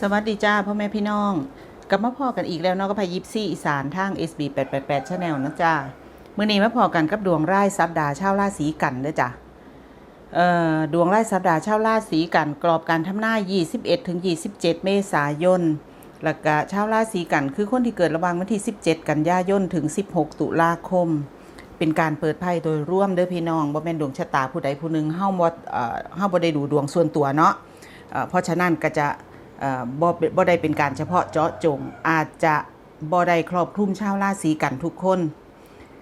สวัสดีจ้าพ่อแม่พี่น้องกลับมาพอกันอีกแล้วเนาะก็พายิปซี่อีสานทาง SB 888 Channel นะจ้ามื้อนี้มาพอกันกับดวงไร่สัปดาห์ชาวราศีกันเด้อจ้ะเอ่อดวงไร่สัปดาห์ชาวราศีกันกรอบการทำหน้า 21ถึง27 เมษายนแล้วก็ชาวราศีกันคือคนที่เกิดระหว่างวันที่ 17 กันยายนถึง 16 ตุลาคม เป็นการเปิดไพ่โดยร่วมเด้อพี่น้องบ่แม่นดวงชะตาผู้ใดผู้หนึ่งเฮาบ่เอ่อเฮาบ่ได้ดูดวงส่วนตัวเนาะเพราะฉะนั้นก็จะ บ่บ่ได้เป็นการเฉพาะเจาะจง อาจจะบ่ได้ครอบคลุมชาวราศีกันทุกคน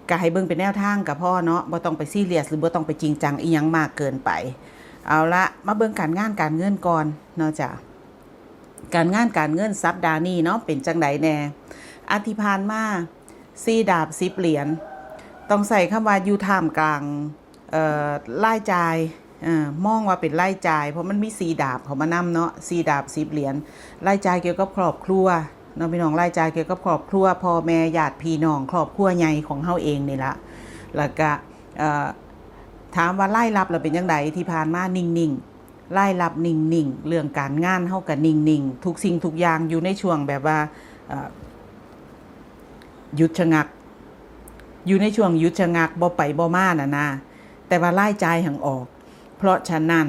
ก็ให้เบิ่งเป็นแนวทางกับพ่อเนาะบ่ต้องไปซีเรียสหรือบ่ต้องไปจริงจังอีหยังมากเกินไป เอาละมาเบิ่งการงานการเงินก่อนเนาะจ้ะการงานการเงินสัปดาห์นี้เนาะเป็นจังไดแน่อาทิพานมาซีดาบ10เหรียญต้องใส่คำว่าอยู่ท่ามกลางเอ่อรายจ่าย มองว่าเป็นรายจ่าย เพราะมันมีสีดาบเขามานำเนาะสีดาบสิบเหรียญรายจ่ายเกี่ยวกับครอบครัวเนาะพี่น้องรายจ่ายเกี่ยวกับครอบครัวพ่อแม่ญาติพี่น้องครอบครัวใหญ่ของเฮาเองนี่ละแล้วก็ถามว่าไล่รับเราเป็นยังไงที่ผ่านมานิ่งๆไล่รับนิ่งๆเรื่องการงานเฮากับนิ่งๆทุกสิ่งทุกอย่างอยู่ในช่วงแบบว่าหยุดชะงัก อยู่ในช่วงหยุดชะงักบ่ไปบ่มาน่ะนะแต่ว่าไล่ใจายหังออก เพราะฉะนั้น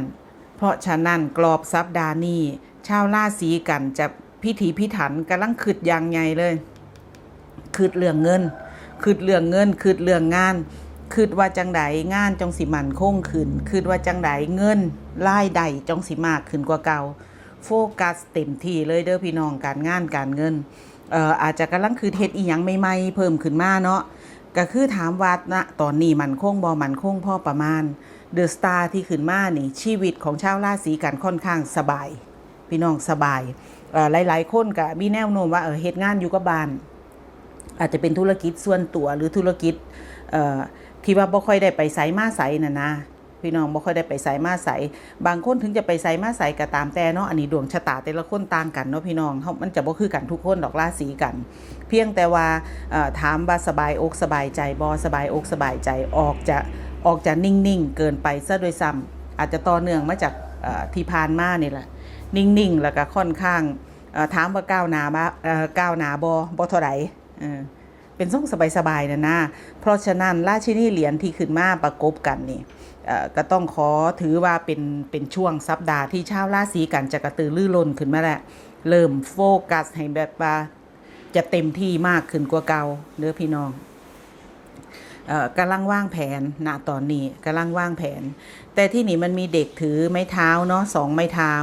เพราะฉะนั้นกรอบสัปดาห์นี้ชาวราศีกันจะพิถีพิถันกำลังคืดอย่างใหญ่เลยคืดเรื่องเงินคืดเรื่องเงินคืดเรื่องงานคืดว่าจังใดงานจงสิมันคงขึ้นคืดว่าจังใดเงินรายได้จงสิมากขึ้นกว่าเก่า โฟกัสเต็มที่เลยเด้อพี่น้องการงานการเงินเอ่ออาจจะกำลังคือเฮ็ดอีหยังใหม่ๆเพิ่มขึ้นมาเนาะก็คือถามว่าณตอนนี้มันคงบอมันคงพ่อประมาณ เดอะสตาร์ที่ขึ้นมานี่ชีวิตของชาวราศีกันค่อนข้างสบาย พี่น้องสบายหลายๆคนก็มีแนวโน้มว่าเออเฮ็ดงานอยู่กับบ้าน อาจจะเป็นธุรกิจส่วนตัวหรือธุรกิจที่ว่าบ่ค่อยได้ไปไสมาไสน่ะนะพี่น้องบ่ค่อยได้ไปไสมาไสบางคนถึงจะไปไสมาไสก็ตามแต่เนาะอันนี้ดวงชะตาแต่ละคนต่างกันเนาะพี่น้องเฮามันจะบ่คือกันทุกคนดอกราศีกัน เพียงแต่ว่าถามว่าสบายอกสบายใจบอสบายอกสบายใจออกจะ ออกจะนิ่งๆ เกินไปซะโดยซ้ำอาจจะต่อเนื่องมาจากที่ผ่านมานี่แหละ นิ่งๆ แล้วก็ค่อนข้างเอ่อถามว่าก้าวหน้ามาก้าวหน้าบอบอเท่าไหร่เออเป็นส่งสบายๆนะนะเพราะฉะนั้นราชินีเหรียญที่ขึ้นมาประกบกันนี่ก็ต้องขอถือว่าเป็นเป็นช่วงสัปดาห์ที่ชาวราศีกันจะกระตือรือร้นขึ้นมาแล้วเริ่มโฟกัสให้แบบว่าจะเต็มที่มากขึ้นกว่าเก่าเด้อพี่น้อง กำลังวางแผนณตอนนี้กำลังวางแผน แต่ที่นี่มันมีเด็กถือไม้เท้าเนาะสองไม้เท้า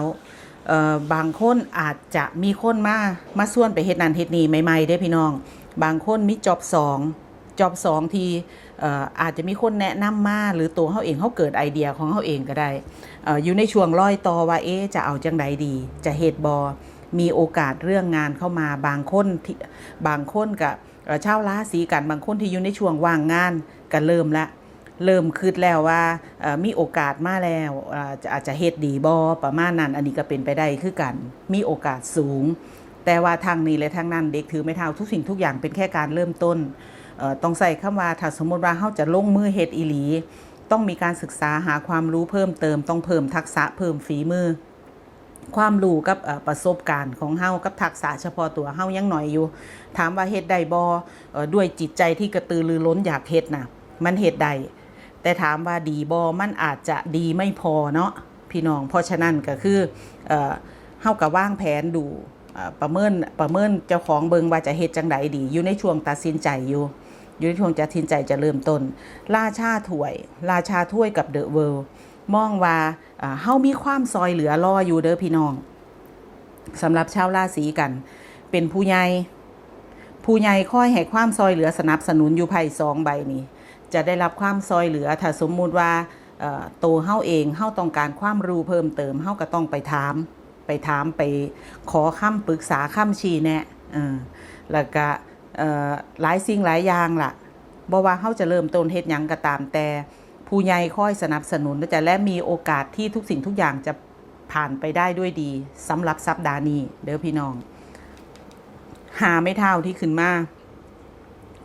บางคนอาจจะมีคนมามาส่วนไปเฮ็ดนันเฮ็ดนี่ใหม่ๆได้พี่น้อง บางคนมีจอบสองจอบสองทีอาจจะมีคนแนะนำมาหรือตัวเขาเองเขาเกิดไอเดียของเขาเองก็ได้เอ่อยู่ในช่วงร้อยต่อว่าเอ๊จะเอาจังใดดี จะเฮ็ดบอมีโอกาสเรื่องงานเข้ามาบางคนบางคนกับ เอ่อชาวราศีกันบางคนที่อยู่ในช่วงว่างงานก็เริ่มละเริ่มคิดแล้วว่ามีโอกาสมาแล้วอาจจะเฮ็ดดีบอประมาณนั้นอันนี้ก็เป็นไปได้คือกัน มีโอกาสสูง แต่ว่าทางนี้และทางนั้นเด็กถือไม่เท่าทุกสิ่งทุกอย่างเป็นแค่การเริ่มต้นต้องใส่คำว่าถ้าสมมติว่าเฮาจะลงมือเฮ็ดอีหลี ต้องมีการศึกษาหาความรู้เพิ่มเติม ต้องเพิ่มทักษะเพิ่มฝีมือ ความรู้กับประสบการณ์ของเฮากับทักษะเฉพาะตัวเฮายังหน่อยอยู่ ถามว่าเฮ็ดได้บ่เอ่อด้วยจิตใจที่กระตือรือร้นอยากเฮ็ดนะมันเฮ็ดได้แต่ถามว่าดีบ่มันอาจจะดีไม่พอเนาะพี่น้อง เพราะฉะนั้นก็คือเเฮาก็ว่างแผนดูประเมินประเมินเจ้าของเบิงว่าจะเฮ็ดจังไดดี อยู่ในช่วงตัดสินใจอยู่ อยู่ในช่วงตัดสินใจจะเริ่มต้น ราชาถ้วย ราชาถ้วยกับเดอะเวิลด์ มองว่าเฮามีความซอยเหลือรออยู่เด้อพี่น้องสำหรับชาวราศีกัน เป็นผู้ใหญ่ผู้ใหญ่คอยให้ความซอยเหลือสนับสนุนอยู่ไพ่สองใบนี้ จะได้รับความซอยเหลือถ้าสมมุติว่าเอ่อตัวเฮาเองเฮาต้องการความรู้เพิ่มเติมเฮาก็ต้องไปถาม ไปถามไปขอคำปรึกษาคำชี้แนะแล้วก็หลายสิ่งหลายอย่างล่ะบ่ว่าเฮาจะเริ่มต้นเฮ็ดหยังก็ตามแต่ ผู้ใหญ่คอยสนับสนุนและจะและมีโอกาสที่ทุกสิ่งทุกอย่างจะผ่านไปได้ด้วยดีสำหรับสัปดาห์นี้เด้อพี่น้อง หาไม่เท่าที่ขึ้นมา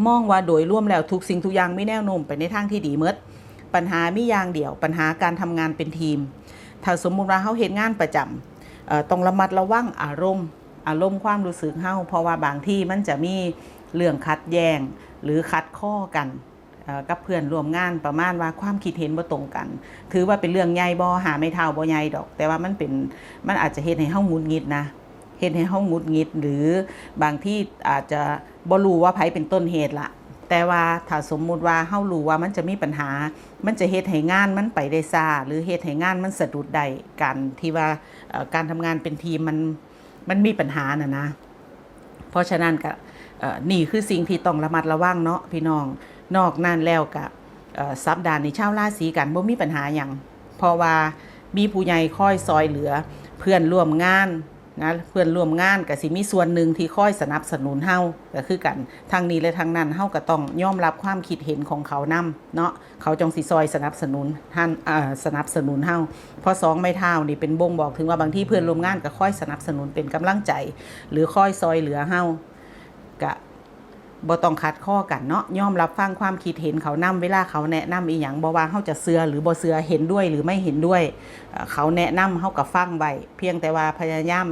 มองว่าโดยร่วมแล้วทุกสิ่งทุกอย่างไม่แนวโน้มไปในทางที่ดีเมดปัญหาไมีอย่างเดียว ปัญหาการทำงานเป็นทีม ถ้าสมมุติว่าเขาเฮ็ดงานประจำต้องระมัดระวังอารมณ์ อารมณ์ความรู้สึกเฮาเพราะว่าบางที่มันจะมีเรื่องขัดแย้งหรือขัดข้อกัน กับเพื่อนร่วมงานประมาณว่าความคิดเห็นบ่ตรงกัน ถือว่าเป็นเรื่องใหญ่บ่หาไม่เท่าบ่ใหญ่ดอก แต่ว่ามันเป็นมันอาจจะเฮ็ดให้เฮางุดงิดนะเฮ็ดให้เฮางุดงิดหรือบางที่อาจจะบ่รู้ว่าไผเป็นต้นเหตุละแต่ว่าถ้าสมมุติว่าเฮารู้ว่ามันจะมีปัญหา มันจะเฮ็ดให้งานมันไปได้ซ่าหรือเฮ็ดให้งานมันสะดุดได้กันที่ว่าการทำงานเป็นทีมมันมันมีปัญหาน่ะนะ เพราะฉะนั้นก็นี่คือสิ่งที่ต้องระมัดระวังเนาะพี่น้อง นอกนั้นแล้วกับสัปดาห์นี้ชาวราศีกันบ่มีปัญหาอย่างเพราะว่ามีผู้ใหญ่คอยซอยเหลือเพื่อนร่วมงานนะเพื่อนร่วมงานก็สิมีส่วนหนึ่งที่คอยสนับสนุนเฮาก็คือกันทางนี้และทางนั้นเฮาก็ต้องยอมรับความคิดเห็นของเขานํเนาะเขาจงสิซอยสนับสนุนท่านเอ่อสนับสนุนเฮาเพราะสองไม้เท้านี่เป็นบ่งบอกถึงว่าบางที่เพื่อนร่วมงานก็คอยสนับสนุนเป็นกำลังใจ หรือคอยซอยเหลือเฮา บ่ต้องคัดข้อกันเนาะยอมรับฟังความคิดเห็นเขานำเวลาเขาแนะนำอีหยังบ่ว่าเฮาจะเสือหรือบ่เสือเห็นด้วยหรือไม่เห็นด้วย เขาแนะนำเฮาก็ฟังไว้เพียงแต่ว่าพยายาม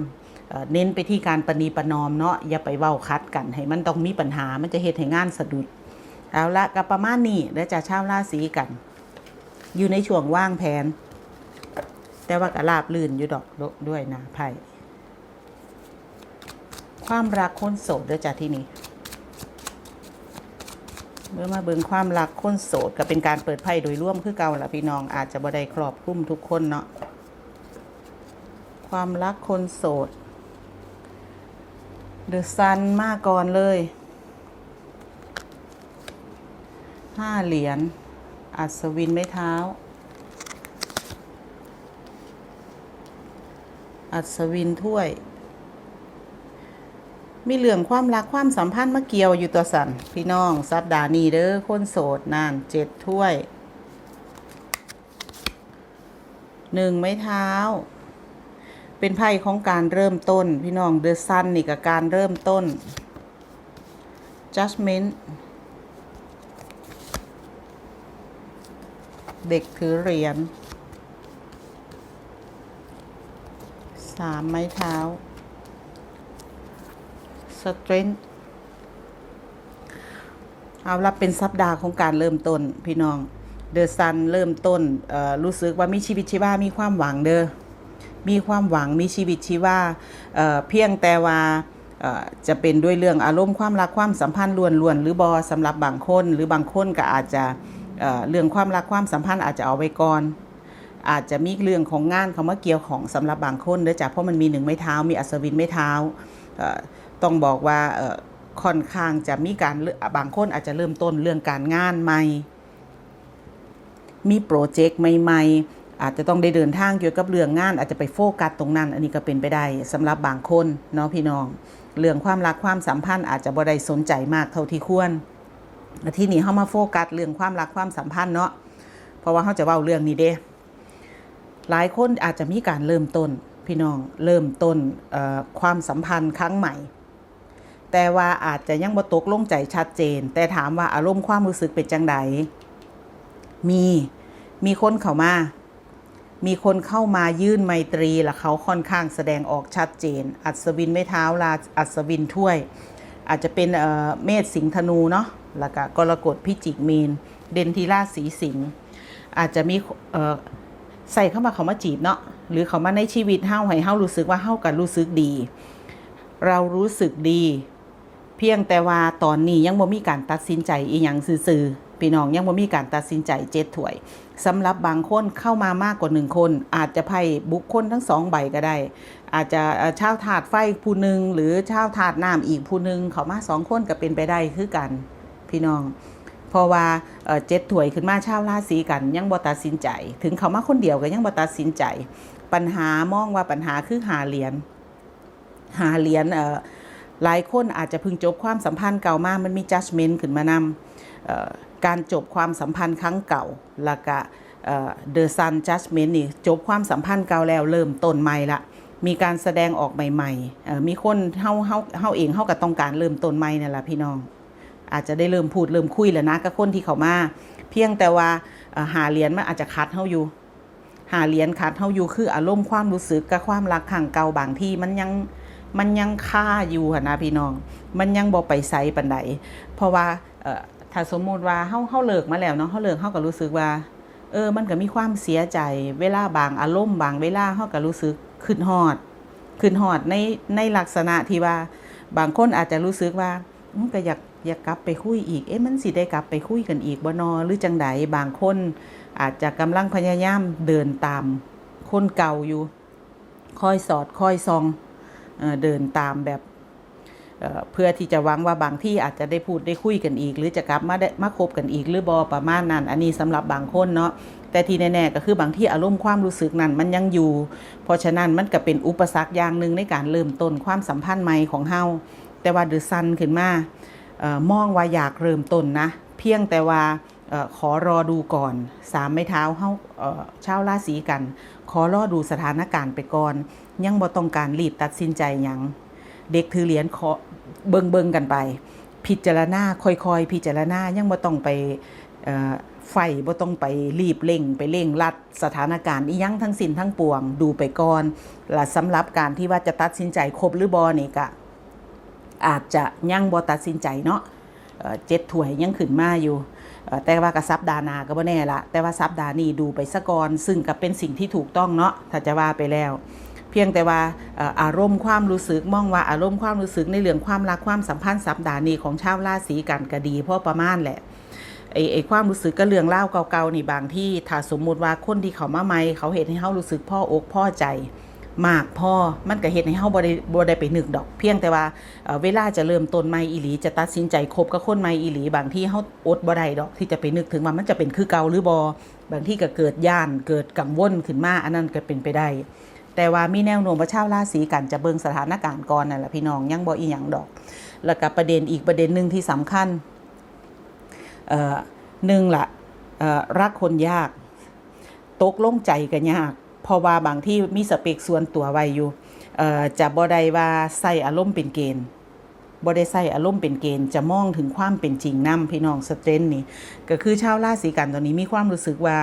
เน้นไปที่การประนีประนอมเนาะอย่าไปเว้าคัดกันให้มันต้องมีปัญหามันจะเฮ็ดให้งานสะดุดเอาละก็ประมาณนี้แล้วจะชาวราศีกัน อยู่ในช่วงว่างแผน แต่ว่าก็ราบลื่นอยู่ดอกด้วยนะไพ่ความรักคนโสดเด้อจ้ะที่นี่ เมื่อมาเบิ่งความรักคนโสดก็เป็นการเปิดไพ่โดยร่วมคือเก่าละพี่น้องอาจจะบ่ได้ครอบคลุมทุกคนเนาะความรักคนโสดเดอะซันมาก่อนเลยห้าเหรียญอัศวินไม้เท้า อัศวินถ้วย มีเรื่องความรักความสัมพันธ์มาเกี่ยวอยู่ตัวสันพี่น้องสัปดาห์นี้เด้อคนโสดนานเจ็ดถ้วยหนึ่งไม้เท้า เป็นไพ่ของการเริ่มต้น พี่น้องเดอะซันนี่กับการเริ่มต้น judgment เด็กถือเหรียญสามไม้เท้า strength เอาละเป็นสัปดาห์ของการเริ่มต้น พี่น้องเดอะซันเริ่มต้นรู้สึกว่ามีชีวิตชีวา มีความหวังเด้อมีความหวังมีชีวิตชีวาเเพียงแต่ว่าจะเป็นด้วยเรื่องอารมณ์ความรักความสัมพันธ์ล้วนๆหรือบอสำหรับบางคน หรือบางคนก็อาจจะเเรื่องความรักความสัมพันธ์อาจจะเอาไว้ก่อน อาจจะมีเรื่องของงานเขามาเกี่ยวของสำหรับบางคนเด้อจ้ะเพราะมันมีหนึ่งไม้เท้ามีอัศวินไม้เท้า ต้องบอกว่าค่อนข้างจะมีการบางคนอาจจะเริ่มต้นเรื่องการงานใหม่ มีโปรเจกต์ใหม่ ๆ อาจจะต้องได้เดินทางเกี่ยวกับเรื่องงาน อาจจะไปโฟกัสตรงนั้น อันนี้ก็เป็นไปได้สำหรับบางคนเนาะพี่น้อง เรื่องความรักความสัมพันธ์อาจจะบ่ได้สนใจมากเท่าที่ควรที่นี่เฮามาโฟกัสเรื่องความรักความสัมพันธ์เนาะเพราะว่าเฮาจะเว้าเรื่องนี้เด้หลายคนอาจจะมีการเริ่มต้นพี่น้องเริ่มต้นความสัมพันธ์ครั้งใหม่ แต่ว่าอาจจะยังบ่ตกลงใจชัดเจน แต่ถามว่าอารมณ์ความรู้สึกเป็นจังใดมีมีคนเข้ามา มีคนเข้ามายื่นไมตรีและเขาค่อนข้างแสดงออกชัดเจน อัศวินไม่เท้าลาอัศวินถ้วย อาจจะเป็นเเมษสิงธนูเนาะแล้วก็กรกฎพิจิกมีน เดนทีราสีสิงอาจจะมีใส่เข้ามาเขามาจีบเนาะหรือเขามาในชีวิตเฮาให้เฮารู้สึกว่าเฮากันรู้สึกดี เรารู้สึกดี พียงแต่ว่าตอนนี้ยังบ่มีการตัดสินใจอีหยังซื่อๆพี่น้องยังบ่มีการตัดสินใจเจ็ดถ้วยสำหรับบางคนเข้ามามากกว่าหนึ่งคน อาจจะไพ่บุคคลทั้งสองใบก็ได้ อาจจะเอ่อชาวถาดไฟผู้หนึ่งหรือชาวถาดน้ำอีกผู้หนึ่งเขามาสองคนก็เป็นไปได้คือกัน พี่น้อง เพราะว่าเอ่อเจ็ดถ้วยขึ้นมาชาวราศีกัน ยังบ่ตัดสินใจ ถึงเขามาคนเดียวก็ยังบ่ตัดสินใจ ปัญหามองว่าปัญหาคือหาเหรียญหาเหรียญเอ่อ หลายคนอาจจะพิ่งจบความสัมพันธ์เก่ามามันมี judgment ขึ้นมานำการจบความสัมพันธ์ครั้งเก่าแล้วก็เอ่อ the sun judgment นี่จบความสัมพันธ์เก่าแล้วเริ่มต้นใหม่ละมีการแสดงออกใหม่ๆ มีคนเฮาเฮาเฮาเองเฮาก็ต้องการเริ่มต้นใหม่นั่นแหละพี่น้อง อาจจะได้เริ่มพูดเริ่มคุยแล้วนะกับคนที่เขามา เพียงแต่ว่าหาเหรียญมันอาจจะคัดเฮาอยู่ หาเหรียญขาดเฮาอยู่คืออารมณ์ความรู้สึกกับความรักข้งเก่าบางที่มันยัง มันยังคาอยู่หั่นนะพี่น้อง มันยังบ่ไปไสปานใดเพราะว่าถ้าสมมุติว่าเฮาเฮาเลิกมาแล้วเนาะเฮาเลิกเฮาก็รู้สึกว่า เออ มันก็มีความเสียใจ เวลาบางอารมณ์บางเวลาเฮาก็รู้สึกขึ้นฮอดขึ้นฮอดในในลักษณะที่ว่า บางคนอาจจะรู้สึกว่าก็อยากอยากกลับไปคุยอีก เอ๊ะมันสิได้กลับไปคุยกันอีกบ่นอหรือจังใดบางคนอาจจะกำลังพยายามเดินตามคนเก่าอยู่ คอยสอดคอยซอง เดินตามแบบเพื่อที่จะหวังว่าบางที่อาจจะได้พูดได้คุยกันอีก หรือจะกลับมาได้มาคบกันอีกหรือบอประมาณนั้น อันนี้สำหรับบางคนเนาะแต่ที่แน่ๆก็คือบางที่อารมณ์ความรู้สึกนั้นมันยังอยู่ เพราะฉะนั้นมันก็เป็นอุปสรรคอย่างหนึ่งในการเริ่มต้นความสัมพันธ์ใหม่ของเฮาแต่ว่าดือซันขึ้นมาออมองว่าอยากเริ่มต้นนะ เพียงแต่ว่า ขอรอดูก่อนสามไม้เท้าเฮาเอ่าราศีกัน ขอรอดูสถานการณ์ไปก่อน ยังบ่ต้องการรีบตัดสินใจยังเด็กถือเหรียญขอเบิงเบิงกันไป พิจารณาค่อยๆ พิจารณายังบ่ต้องไปไฟบ่ต้องไปรีบเร่ง ไปเร่งรัดสถานการณ์อียังทั้งสิ้นทั้งปวงดูไปก่อนและสำหรับการที่ว่าจะตัดสินใจครบหรือบ่นี่ก็อาจจะยังบ่ตัดสินใจเนาะเจ็ดถ้วยยังขึ้นมาอยู่ แต่ว่ากับซับดานาก็บ่แน่ละแต่ว่าซับดานี้ดูไปซะก่อนซึ่งก็เป็นสิ่งที่ถูกต้องเนาะถ้าจะว่าไปแล้ว เพียงแต่ว่าอารมณ์ความรู้สึกมองว่าอารมณ์ความรู้สึกในเรื่องความรักความสัมพันธ์สัปดาห์นี้ของชาวราศีกันก็ดีเพราะประมาณแหละไอ้ไอ้ความรู้สึกก็เรื่องเล่าเก่าๆนี่บางที่ถ้าสมมุติว่าคนที่เขามาใหม่เขาเห็นให้เฮารู้สึกพ่ออกพ่อใจ มากพ่อมันก็เฮ็ดให้เฮาบ่ได้บ่ได้ไปนึกดอก เพียงแต่ว่าเวลาจะเริ่มต้นใหม่อีหลีจะตัดสินใจคบกับคนใหม่อีหลีบางที่เฮาอดบ่ได้ดอก ที่จะไปนึกถึงว่ามันจะเป็นคือเก่าหรือบ่บางที่ก็เกิดย่านเกิดกังวลขึ้นมาอันนั้นก็เป็นไปได้ แต่ว่ามีแนวโน้มว่าชาวราศีกันจะเบิ่งสถานการณ์ก่อนนั่นแหละพี่น้องยังบ่อีหยังดอก แล้วก็ประเด็นอีกประเด็นหนึ่งที่สำคัญเอ่อหนึ่งละเอ่อรักคนยาก ตกลงใจกันยาก เพราะว่าบางที่มีสเปคส่วนตัวไว้อยู่จะบ่ได้ว่าใส่อารมณ์เป็นเกณฑ์บ่ได้ใส่อารมณ์เป็นเกณฑ์จะมองถึงความเป็นจริงนํพี่น้องสเตรนนี่ก็คือชาวราศีกันตอนนี้มีความรู้สึกว่า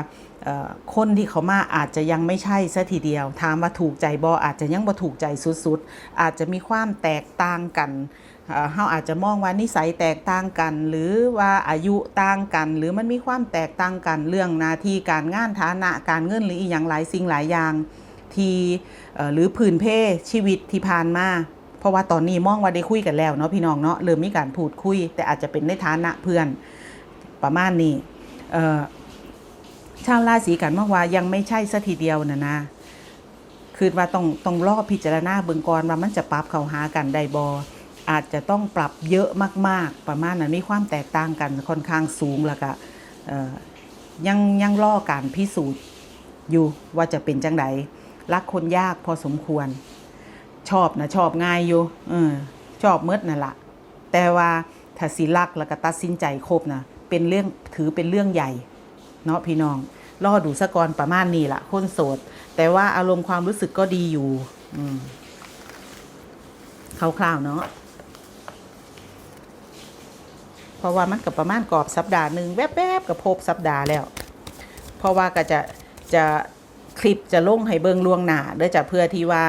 คนที่เขามาอาจจะยังไม่ใช่ซะทีเดียวถามว่าถูกใจบออาจจะยังบ่ถูกใจสุดๆ อาจจะมีความแตกต่างกัน เอ่อเฮาอาจจะมองว่านิสัยแตกต่างกัน หรือว่าอายุต่างกัน หรือมันมีความแตกต่างกันเรื่องหน้าที่การงานฐานะการเงินหรืออีกอย่างหลายสิ่งหลายอย่างที่หรือพื้นเพชีวิตที่ผ่านมาเพราะว่าตอนนี้มองว่าได้คุยกันแล้วเนาะพี่น้องเนาะเริ่มมีการพูดคุย แต่อาจจะเป็นในฐานะเพื่อนประมาณนี้เอ่อชาวราศีกันมองว่ายังไม่ใช่สัทีเดียวนะนะคือว่าต้องต้องรอบพิจารณาเบิ่งก่อนว่ามันจะปรับเข้าหากันได้บอ อาจจะต้องปรับเยอะมาก ๆ ประมาณนั้นมีความแตกต่างกันค่อนข้างสูงแล้วก็ยังยังรอการพิสูจน์อยู่ว่าจะเป็นจังไดรักคนยากพอสมควร ชอบนะชอบง่ายอยู่อชอบเมดนั่นละแต่ว่าถ้าสิรักแล้วก็ตัดสินใจครบนะเป็นเรื่องถือเป็นเรื่องใหญ่เนาะพี่น้องรอดูสะกอนประมาณนี้ละคนโสด แต่ว่าอารมณ์ความรู้สึกก็ดีอยู่อืมคร่าวๆเนาะ เพราะว่ามันกับประมาณกรอบสัปดาห์หนึ่งแวบๆกับพบสัปดาห์แล้ว เพราะว่าก็จะจะคลิปจะลงให้เบิงล่วงหน้าเด้อจะเพื่อที่ว่า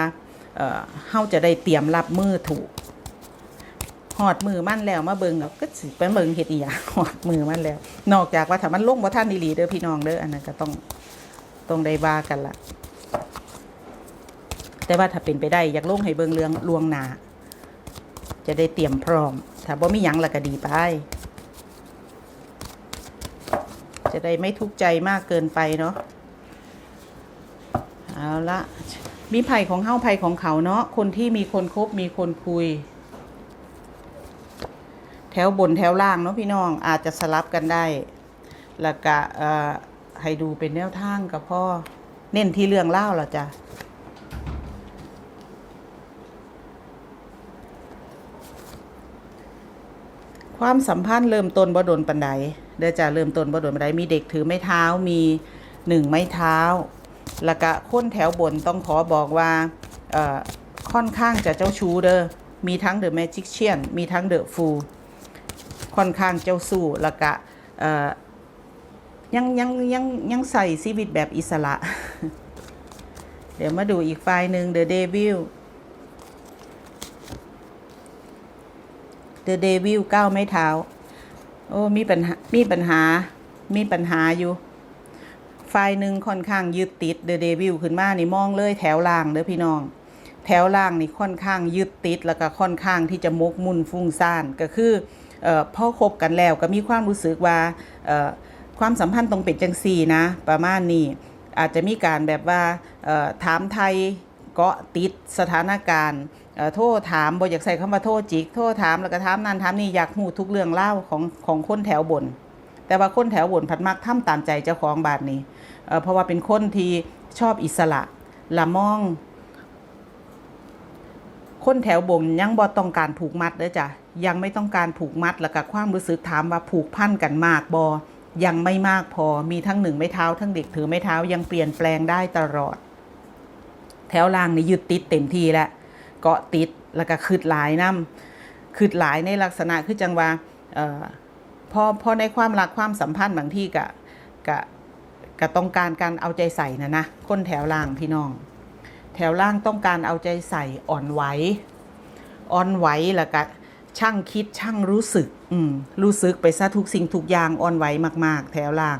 เอ่อเฮาจะได้เตรียมรับมือถูกหอดมือมั่นแล้วมาเบิงก็สิไปเบิงเฮ็ดอีหยังหอดมือมั่นแล้ว นอกจากว่าถ้ามันลงบ่ทันอีหลีเด้อพี่น้องเด้ออันนั้นก็ต้องต้องได้ว่ากันละแต่ว่าถ้าเป็นไปได้อยากลงให้เบิงเรื่องลวงหนาจะได้เตรียมพร้อม ถ้าบ่มีหยังละก็ดีไป จะได้ไม่ทุกข์ใจมากเกินไปเนาะเอาละมีไผ่ของเฮ้าไผ่ของเขาเนาะคนที่มีคนคบมีคนคุย แถวบนแถวล่างเนาะพี่น้องอาจจะสลับกันได้แล้วก็ให้ดูเป็นแนวทางกับพ่อเน้นที่เรื่องเล่าเหรอจ้ะความสัมพันธ์เริ่มต้นบ่โดนปันได เดี๋ยวจะเริ่มต้นบ่โดนปันไดมีเด็กถือไม้เท้ามีหนึ่งไม้เท้า แล้วก็ค้นแถวบนต้องขอบอกว่าค่อนข้างจะเจ้าชู้เด้อมีทั้งเดอะแมจิกเชียนมีทั้งเดอะฟูค่อนข้างเจ้าสู้แล้วก็ยังยังยังยังใส่ชีวิตแบบอิสระ เดี๋ยวมาดูอีกไฟล์หนึ่ง The Devil The Devil เก้าไม้เท้า โอ้มีปัญหามีปัญหา มีปัญหาอยู่ไฟหนึ่งค่อนข้างยึดติด The Devil ขึ้นมานี่มองเลยแถวล่างเด้อพี่น้อง แถวล่างนี่ค่อนข้างยึดติดแล้วก็ค่อนข้างที่จะมกมุ่นฟุ้งซ่านก็คือเอ่อพอคบกันแล้วก็มีความรู้สึกว่าเอ่อความสัมพันธ์ตรงเป็นจังซี่นะ ประมาณนี้อาจจะมีการแบบว่าเอ่อถามไทยเกาะติดสถานการณ์ โทษถามบ่อยากใส่คำว่าโทษจิก โทษถามแล้วก็ถามนั่นถามนี่อยากหูทุกเรื่องเล่าของของคนแถวบน แต่ว่าคนแถวบนผัดมักทำตามใจเจ้าของบาทนี้เอ่อเพราะว่าเป็นคนที่ชอบอิสระละมอง คนแถวบนยังบ่ต้องการผูกมัดเด้อจ้ะยังไม่ต้องการผูกมัดแล้วก็ความรู้สึกถามว่าผูกพันกันมากบอยังไม่มากพอมีทั้งหนึ่งไม้เท้า ทั้งเด็กถือไม้เท้ายังเปลี่ยนแปลงได้ตลอด แถวล่างนี่ยึดติดเต็มที่แล้ว เกาะติดแล้วก็คืดหลายน้ำคืดหลายในลักษณะคือจังว่าเอ่อพอพอในความรักความสัมพันธ์บางที่กะกะกะต้องการการเอาใจใส่นะนะคนแถวล่างพี่น้อง แถวล่างต้องการเอาใจใส่อ่อนไหวอ่อนไหวแล้วก็ช่างคิดช่างรู้สึกอืมรู้สึกไปซะทุกสิ่งทุกอย่างอ่อนไหวมาก ๆ แถวล่าง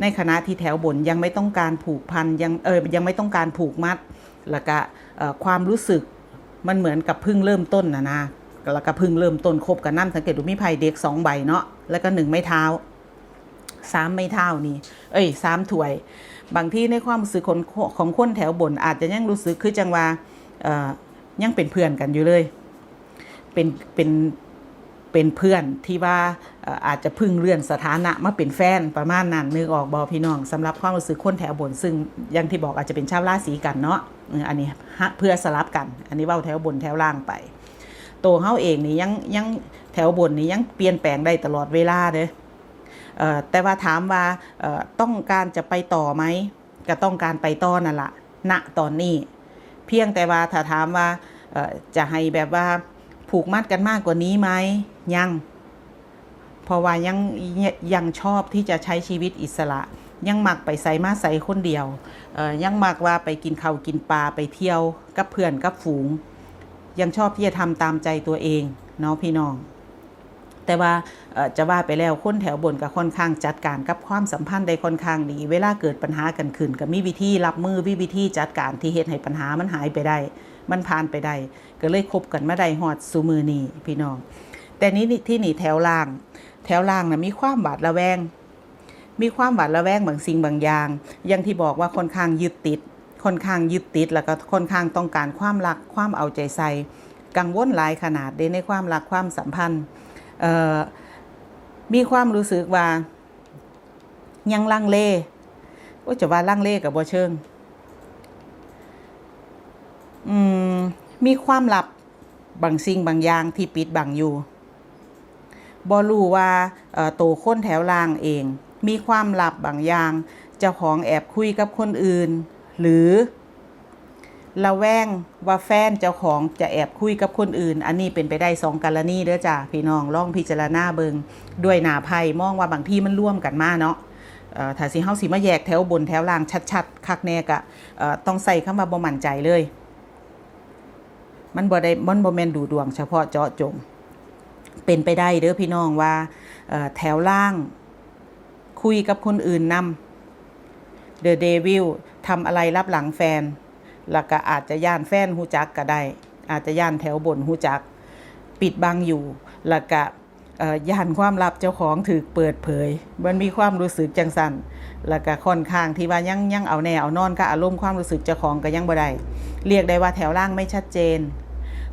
ในขณะที่แถวบนยังไม่ต้องการผูกพันยังเออยังไม่ต้องการผูกมัด แล้วก็ความรู้สึก มันเหมือนกับเพิ่งเริ่มต้นนะนะแล้วก็เพิ่งเริ่มต้นคบกันนั่นสังเกตดูมีไพ่เด็กสองใบเนาะแล้วก็หนึ่งไม้เท้าสามไม้เท้านี่ เอ้ยสามถ้วย บางที่ในความรู้สึกของของคนแถวบน อาจจะยังรู้สึกคือจังว่าเอ่อยังเป็นเพื่อนกันอยู่เลย เป็นเป็นเป็นเพื่อนที่ว่าอาจจะพึ่งเลื่อนสถานะมาเป็นแฟนประมาณนั้นนึกออกบอพี่น้องสำหรับความรู้สึกคนแถวบนซึ่งอยังที่บอกอาจจะเป็นชาวราศีกันเนาะ อันนี้เพื่อสลับกัน อันนี้เว้าแถวบนแถวล่างไป ตัวเขาเองนี่ยังยังแถวบนนี่ยังเปลี่ยนแปลงได้ตลอดเวลาเด้อแต่ว่าถามว่าต้องการจะไปต่อไหมก็ต้องการไปต่อนั่นละณตอนนี้ เพียงแต่ว่าถ้าถามว่าจะให้แบบว่าผูกมัดกันมากกว่านี้ไหมยัง เพราะว่ายังยังชอบที่จะใช้ชีวิตอิสระ ยังมักไปใส่มาใส่คนเดียวยังมักว่าไปกินข้าวกินปลาไปเที่ยวกับเพื่อนกับฝูง ยังชอบที่จะทำตามใจตัวเองเนาะพี่น้องแต่ว่าจะว่าไปแล้วคนแถวบนก็ค่อนข้างจัดการกับความสัมพันธ์ได้ค่อนข้างดี เวลาเกิดปัญหากันขึ้นก็มีวิธีรับมือวิวิธีจัดการที่เฮ็ดให้ปัญหามันหายไปได้ มันผ่านไปได้ ก็เลยคบกันมาได้ฮอดซูมือนีพี่น้อง แต่นี้ที่นี่แถวล่าง แถวล่างนะมีความบาดระแวง มีความหวาดระแวงบางสิ่งบางอย่าง อย่างที่บอกว่าค่อนข้างยึดติด ค่อนข้างยึดติด แล้วก็ค่อนข้างต้องการความรักความเอาใจใส่ กังวลหลายขนาดในความรักความสัมพันธ์ มีความรู้สึกว่ายังลังเลว่าจะว่าลังเลกับบ่เชิงอมมีความลับบางสิ่งบางอย่างที่ปิดบังอยู่บ่รู้ว่าโตวคนแถวล่างเอง มีความลับบางอย่าง เจ้าของแอบคุยกับคนอื่น หรือระแวงว่าแฟนเจ้าของจะแอบคุยกับคนอื่น อันนี้เป็นไปได้สองกรณีเด้อจ้ะพี่น้องลองพิจารณาเบิงด้วยหนาไพ่มองว่าบางที่มันร่วมกันมาเนาะถ้าสิเฮาสิมาแยกแถวบนแถวล่างชัดๆ คักแน่กะต้องใส่คำว่าบ่มั่นใจเลย มันบ่ได้มันบ่แมนดูดวงเฉพาะเจาะจง เป็นไปได้เด้อพี่น้องว่าแถวล่าง คุยกับคนอื่นนำ The Devil ทำอะไรรับหลังแฟน แล้วก็อาจจะย่านแฟนหูจักก็ได้ อาจจะย่านแถวบนหูจัก ปิดบังอยู่ แล้วก็ย่านความลับเจ้าของถือเปิดเผย มันมีความรู้สึกจังสันแล้วก็ค่อนข้างที่ว่ายังยังเอาแน่เอานอนก็อารมณ์ความรู้สึกเจ้าของก็ยังบ่ได้เรียกได้ว่าแถวล่างไม่ชัดเจน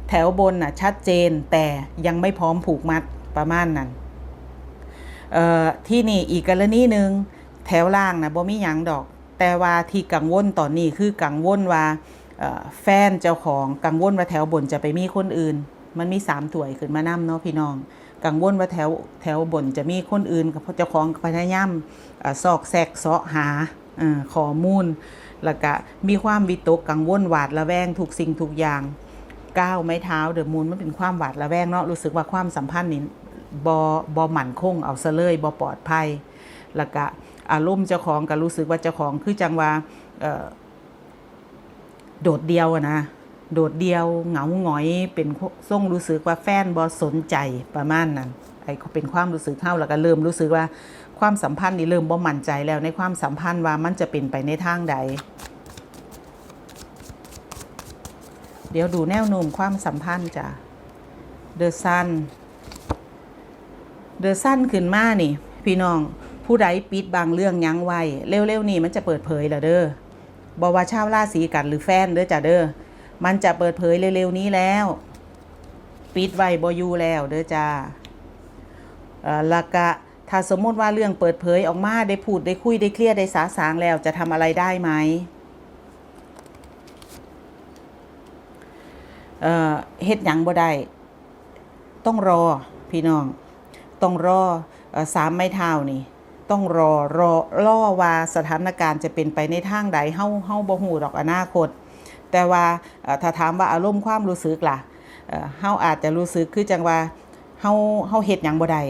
แถวบนน่ะชัดเจนแต่ยังไม่พร้อมผูกมัดประมาณนั้น ที่นี่อีกกรณีหนึ่งแถวล่างนะบ่มีหยังดอก แต่ว่าที่กังวลตอนนี้คือกังวลว่าแฟนเจ้าของกังวลว่าแถวบนจะไปมีคนอื่น มันมีสามถ้วยขึ้นมานํเนาะพี่น้อง กังวลว่าแถวแถวบนจะมีคนอื่นกับเจ้าของพยายามเอ่อซอกแซกเสาะหาข้อมูลแล้วก็มีความวิตกกังวลหวาดระแวงทุกสิ่งทุกอย่างก้าวไม้เท้าเดอะมูนมันเป็นความหวาดระแวงเนาะรู้สึกว่าความสัมพันธ์นี้ บอบอหมั่นคงเอาซะเลยบอปลอดภัยแล้วก็อารมณ์เจ้าของก็รู้สึกว่าเจ้าของคือจังว่าโดดเดียวอะนะ โดดเดียวเหงาหงอยเป็นส่งรู้สึกว่าแฟนบอสนใจประมาณนั้นไอ้เป็นความรู้สึกเท่าแล้วก็เริ่มรู้สึกว่าความสัมพันธ์นี่เริ่มบ่มั่นใจแล้วในความสัมพันธ์ว่ามันจะเป็นไปในทางใด เดี๋ยวดูแนวโน้มความสัมพันธ์จ้ะเดอะซัน เดอะซันขึ้นมานี่ พี่น้องผู้ใดปิดบางเรื่องยั้งไว้เร็วๆนี่มันจะเปิดเผยแล้วเด้อบอว่าชาวราศีกันหรือแฟนเด้อจ้ะเด้อมันจะเปิดเผยเร็วๆนี้แล้ว ปิดไว้บอยู่แล้วเด้อจ้าเออล้วก็ถ้าสมมติว่าเรื่องเปิดเผยออกมาได้พูดได้คุยได้เคลียร์ได้สาสางแล้วจะทำอะไรได้ไหมเออเฮ็ดหยังบ่ได้ ต้องรอพี่น้อง ต้องรอสามไม้เท้านี่ ต้องรอรอล่อว่าสถานการณ์จะเป็นไปในทางใดเฮาเฮาบ่ฮู้ดอกอนาคต แต่ว่าถ้าถามว่าอารมณ์ความรู้สึกล่ะเฮาอาจจะรู้สึกคือจังว่าเฮาเฮาเฮ็ดหยังบ่ได้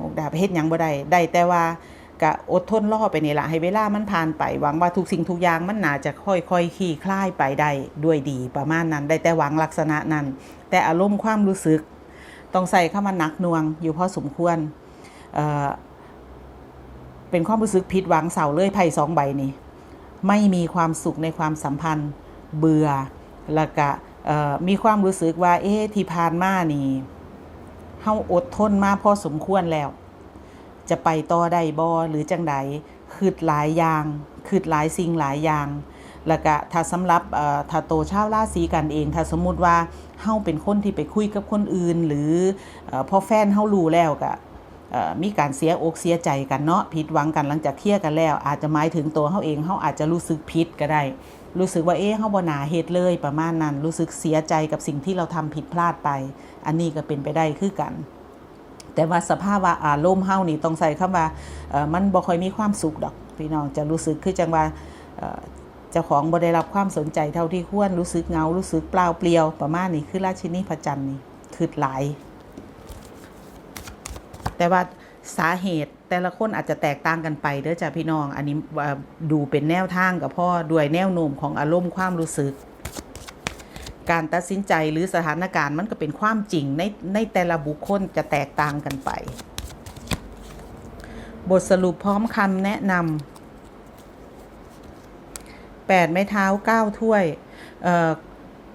หกดาบเฮ็ดหยังบ่ได้ได้แต่ว่าก็อดทนรอไปนี่ละให้เวลามันผ่านไป หวังว่าทุกสิ่งทุกอย่างมันน่าจะค่อยๆคลี่คลายไปได้ด้วยดีประมาณนั้น ได้แต่หวังลักษณะนั้น แต่อารมณ์ความรู้สึก ต้องใส่เข้ามาหนักนวง อยู่พอสมควรเเป็นความรู้สึกผิดหวังเสาเลยไพ่สองใบนี่ไม่มีความสุขในความสัมพันธ์เบื่อแล้วก็มีความรู้สึกว่าเอ๊ะที่ผ่านมานี่เฮาอดทนมาพอสมควรแล้ว จะไปต่อได้บ่หรือจังใดคืดหลายอย่างคืดหลายสิ่งหลายอย่าง แล้วก็ถ้าสำหรับถ้าโตชาวราศีกันเอง ถ้าสมมุติว่าเฮาเป็นคนที่ไปคุยกับคนอื่น หรือเอ่อพอแฟนเฮารู้แล้วก็มีการเสียอกเสียใจกันเนาะผิดหวังกันหลังจากเคลียร์กันแล้ว อาจจะหมายถึงตัวเขาเองเขาอาจจะรู้สึกผิดก็ได้ รู้สึกว่าเอ๊ะเขาบ่นาเหตุเลยประมาณนั้น รู้สึกเสียใจกับสิ่งที่เราทำผิดพลาดไป อันนี้ก็เป็นไปได้คือกัน แต่ว่าสภาพว่าอารมณ์เฮานี่ต้องใส่คำว่ามันบ่ค่อยมีความสุขดอกพี่น้องจะรู้สึกคือจังว่า จ้าของบ่ได้รับความสนใจเท่าที่ควรรู้สึกเงารู้สึกเปล่าเปลี่ยวประมาณนี้คือราชินีพระจันทร์นี่คือหลาย แต่ว่าสาเหตุแต่ละคนอาจจะแตกต่างกันไปเด้อจ้ะพี่น้อง อันนี้ดูเป็นแนวทางกับพ่อด้วยแนวโน้มของอารมณ์ความรู้สึก การตัดสินใจหรือสถานการณ์มันก็เป็นความจริงในในแต่ละบุคคลจะแตกต่างกันไป บทสรุปพร้อมคำแนะนำ แปดไม้เท้าเก้าถ้วยเอ่อ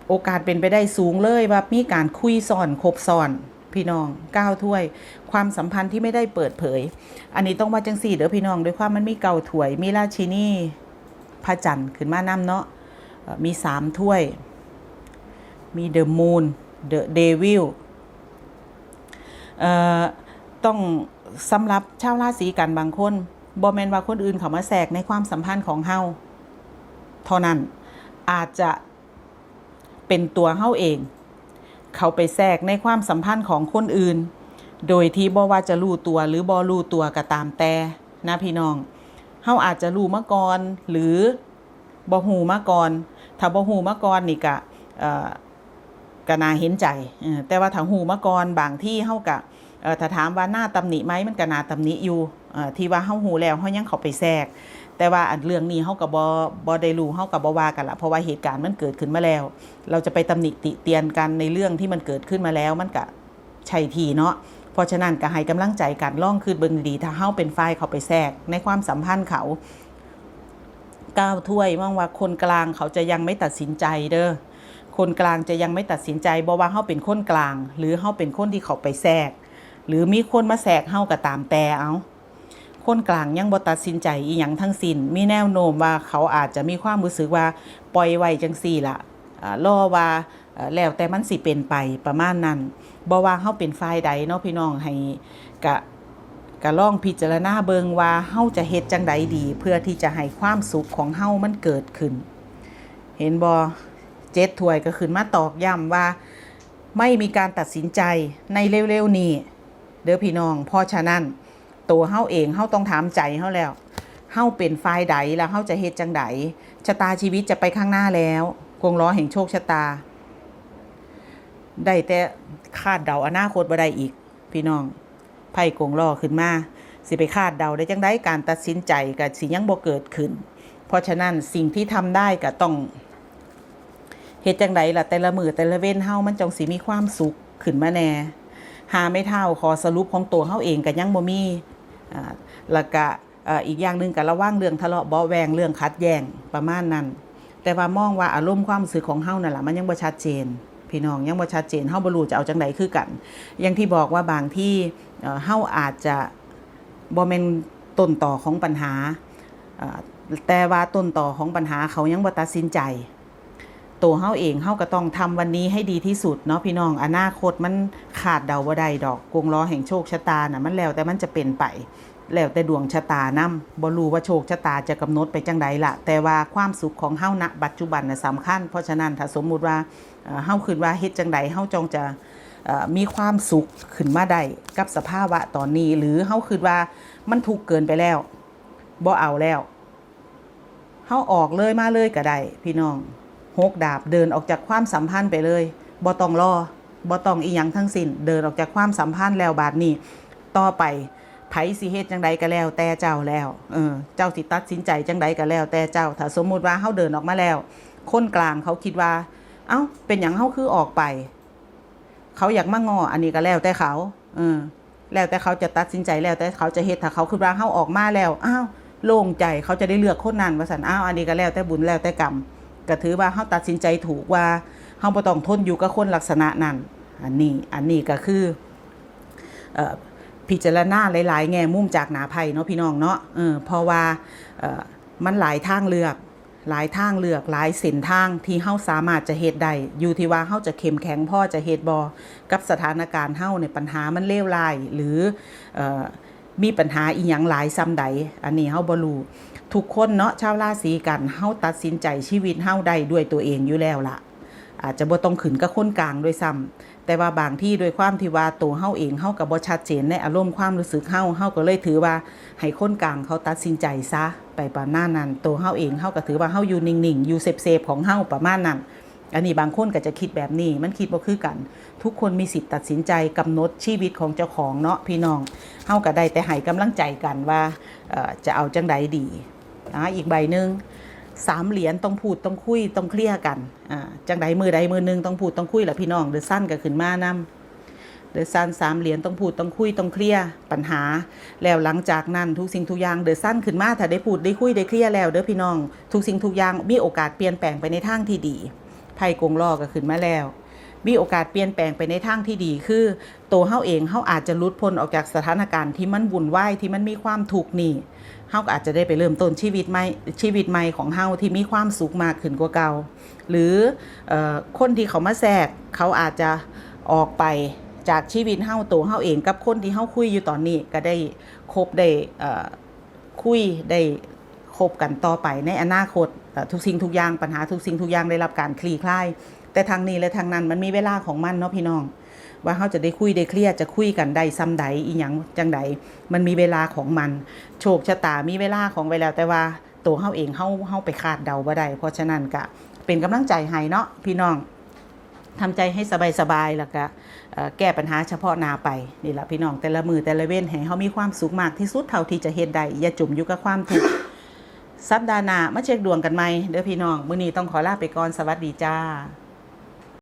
โอกาสเป็นไปได้สูงเลยว่ามีการคุยซ่อนคบซ่อนพี่น้องเก้าถ้วย ความสัมพันธ์ที่ไม่ได้เปิดเผย อันนี้ต้องว่าจังสี่เด้อพี่น้องด้วยความมันมีเก่าถ้วย มีราชินีพระจันทร์ขึ้นมานำเนาะมีสามถ้วย มีเดอะมูนเดอะเดวิลเอ่อต้องสำหรับชาวราศีกันบางคนบอแมนว่าคนอื่นเขามาแทรกในความสัมพันธ์ของเฮา เท่านั้นอาจจะเป็นตัวเฮาเอง เขาไปแทรกในความสัมพันธ์ของคนอื่น โดยที่บ่ว่าจะรู้ตัวหรือบ่รู้ตัวก็ตามแต่นะพี่น้องเฮาอาจจะรู้มาก่อนหรือบ่ฮู้มาก่อน ถ้าบ่ฮู้มาก่อนนี่ก็ก็น่าเห็นใจ แต่ว่าถ้าฮู้มาก่อนบางที่เฮาก็ถ้าถามว่าหน้าตำหนิไหมมันก็น่าตำหนิอยู่ที่ว่าเฮาฮู้แล้วเฮายังเข้าไปแทรก แต่ว่าอันเรื่องนี้เฮาก็บ่บ่ได้รู้เฮาก็บ่ว่ากันละเพราะว่าเหตุการณ์มันเกิดขึ้นมาแล้ว เราจะไปตำหนิติเตียนกันในเรื่องที่มันเกิดขึ้นมาแล้วมันก็ใช่ทีเนาะเพราะฉะนั้นก็ให้กำลังใจกันล่องคืนเบิงดีถ้าเฮาเป็นฝ่ายเขาไปแทรกในความสัมพันธ์เขาก้าวถ้วยว่งว่าคนกลางเขาจะยังไม่ตัดสินใจเด้อคนกลางจะยังไม่ตัดสินใจบ่ว่าเฮาเป็นคนกลาง หรือเฮาเป็นคนที่เขาไปแทรก หรือมีคนมาแทรกเฮาก็ตามแต่เอา คนกลางยังบ่ตัดสินใจอีหยังทั้งสิ้นมีแนวโน้มว่าเขาอาจจะมีความรู้สึกว่าปล่อยไว้จังซี่ล่ะรอว่าแล้วแต่มันสิเป็นไปประมาณนั้นบ่ว่าเฮาเป็นฝ่ายใดเนาะพี่น้องให้กะกะลองพิจารณาเบิงว่าเฮาจะเฮ็ดจังใดดี เพื่อที่จะให้ความสุขของเฮามันเกิดขึ้น เห็นบ่เจ็ดถวยก็ขึ้นมาตอกย้ำว่าไม่มีการตัดสินใจในเร็วๆนี้เด้อพี่น้องเพราะฉะนั้น ตัวเฮาเองเฮาต้องถามใจเฮาแล้วเฮาเป็นฝ่ายใดแล้วเฮาจะเฮ็ดจังใดชะตาชีวิตจะไปข้างหน้าแล้วกวงล้อแห่งโชคชะตา ได้แต่คาดเดาอนาคตบ่ได้อีก พี่น้องไพ่กงล้อขึ้นมาสิไปคาดเดาได้จังไดการตัดสินใจก็สิยังบ่เกิดขึ้น เพราะฉะนั้นสิ่งที่ทำได้ก็ต้องเฮ็ดจังไดล่ะแต่ละมือแต่ละเว้นเฮามันจงสิมีความสุขขึ้นมาแน่หาไม่เท่าขอสรุปของตัวเฮาเองก็ยังบ่มี แล้วก็อีกอย่างหนึ่งก็ระวังเรื่องทะเลาะเบาแวงเรื่องขัดแย้งประมาณนั้น แต่ว่ามองว่าอารมณ์ความรู้สึกของเฮานั่นแหละมันยังบ่ชัดเจน พี่น้องยังบ่ชัดเจนเฮาบ่รู้จะเอาจังไดคือกัน อย่างที่บอกว่าบางที่เอ่อเฮาอาจจะบ่แม่นต้นต่อของปัญหาอ่าแต่ว่าต้นต่อของปัญหาเขายังบ่ตัดสินใจ ตัวเฮาเองเฮาก็ต้องทำวันนี้ให้ดีที่สุดเนาะพี่น้องอนาคตมันขาดเดาบ่ได้ดอกกวงล้อแห่งโชคชะตาน่ะมันแล้วแต่มันจะเป็นไป แล้วแต่ดวงชะตานำบ่รู้ว่าโชคชะตาจะกำหนดไปจังใดล่ะ แต่ว่าความสุขของเฮาณปัจจุบันน่ะสำคัญ เพราะฉะนั้นถ้าสมมุติว่าเฮาคิดว่าเฮ็ดจังใดเฮาจงจะมีความสุขขึ้นมาได้กับสภาวะตอนนี้ หรือเฮาคิดว่ามันทุกเกินไปแล้วบ่เอาแล้วเฮาออกเลยมาเลยก็ได้พี่น้อง หกดาบเดินออกจากความสัมพันธ์ไปเลยบ่ต้องรอบ่ต้องอีหยังทั้งสิ้น เดินออกจากความสัมพันธ์แล้วบาดนี้ ต่อไปไผสิเฮ็ดจังใดก็แล้ว แต่เจ้าแล้วเออเจ้าสิตัดสินใจจังใดก็แล้ว แต่เจ้า ถ้าสมมุติว่าเฮาเดินออกมาแล้ว คนกลางเขาคิดว่า เอ้า เป็นหยังเฮาคือออกไป เขาอยากมางอ อันนี้ก็แล้วแต่เขาเออแล้วแต่เขาจะตัดสินใจแล้วแต่เขาจะเฮ็ดถ้าเขาคิดว่าเฮาออกมาแล้ว อ้าวโล่งใจเขาจะได้เลือกคนนั้นว่าซั่นอ้าวอันนี้ก็แล้วแต่บุญแล้วแต่กรรม ก็ถือว่าเฮาตัดสินใจถูกว่าเฮาบ่ต้องทนอยู่กับคนลักษณะนั้นอันนี้อันนี้ก็คือพิจารณาหลาย ๆ แง่มุมจากหนาไพ่เนาะพี่น้องเนาะเออเพราะว่ามันหลายทางเลือกหลายทางเลือกหลายเส้นทางที่เฮาสามารถจะเฮ็ดได้อยู่ที่ว่าเฮาจะเข้มแข็งพ่อจะเฮ็ดบ่กับสถานการณ์เฮาในปัญหามันเลวร้ายหรือออมีปัญหาอีหยังหลายซ้ำใดอันนี้เฮาบ่รู้ ทุกคนเนาะชาวราศีกันเฮาตัดสินใจชีวิตเฮาได้ด้วยตัวเองอยู่แล้วล่ะ อาจจะบ่ต้องขึ้นกับคนกลางด้วยซ้ำแต่ว่าบางที่ด้วยความที่ว่าตัวเฮาเองเฮาก็บ่ชัดเจนในอารมณ์ความรู้สึกเฮาเฮาก็เลยถือว่าให้คนกลางเขาตัดสินใจซะไปประมาณนั้นตัวเฮาเองเฮาก็ถือว่าเฮาอยู่นิ่งๆอยู่เซฟๆของเฮาประมาณนั้นอันนี้บางคนก็จะคิดแบบนี้มันคิดบ่คือกัน ทุกคนมีสิทธิ์ตัดสินใจกำหนดชีวิตของเจ้าของเนาะพี่น้องเฮาก็ได้แต่ให้กำลังใจกันว่าจะเอาจังใดดี อ่าอีกใบหนึ่งสามเหรียญต้องพูดต้องคุยต้องเคลียร์กันอ่าจังใดมือใดมือหนึ่งต้องพูดต้องคุยแหละพี่น้องเดือดสั้นก็ขึ้นมานำเดือดสั้นสามเหรียญต้องพูดต้องคุยต้องเคลียร์ปัญหา แล้วหลังจากนั้นทุกสิ่งทุกอย่างเดือดสั้นขึ้นมาถ้าได้พูดได้คุยได้เคลียร์แล้วเด้อพี่น้อง ทุกสิ่งทุกอย่างมีโอกาสเปลี่ยนแปลงไปในทางที่ดีไพ่กงล้อก็ขึ้นมาแล้ว มีโอกาสเปลี่ยนแปลงไปในทางที่ดี คือตัวเฮาเองเฮาอาจจะลุดพ้นออกจากสถานการณ์ที่มันวุ่นวายที่มันมีความทุกข์นี่เฮาก็อาจจะได้ไปเริ่มต้นชีวิตใหม่ชีวิตใหม่ของเฮาที่มีความสุขมากขึ้นกว่าเก่าหรืออคนที่เขามาแทรกเขาอาจจะออกไปจากชีวิตเฮาตัวเฮาเองกับคนที่เฮาคุยอยู่ตอนนี้ก็ได้คบได้คุยได้คบกันต่อไปในอนาคตทุกสิ่งทุกอย่างปัญหาทุกสิ่งทุกอย่างได้รับการคลี่คลาย แต่ทางนี้และทางนั้นมันมีเวลาของมันเนาะพี่น้อง ว่าเขาจะได้คุยได้เคลียร์จะคุยกันได้ซ้ำใดอีหยังจังใดมันมีเวลาของมัน โชคชะตามีเวลาของไว้แล้วแต่ว่าตัวเฮาเองเฮาเฮาไปคาดเดาบ่ได้เพราะฉะนั้นก็เป็นกำลังใจให้เนาะพี่น้องทำใจให้สบายๆแล้วก็แก้ปัญหาเฉพาะนาไปนี่แหละพี่น้องแต่ละมือแต่ละเว้นให้เฮามีความสุขมากที่สุดเท่าที่จะเฮ็ดได้อย่าจุ่มอยู่กับความทุกข์สัปดาห์หน้ามาเช็คดวงกันใหมเด้อพี่น้องมื้อนี้ต้องขอลาไปก่อนสวัสดีจ้า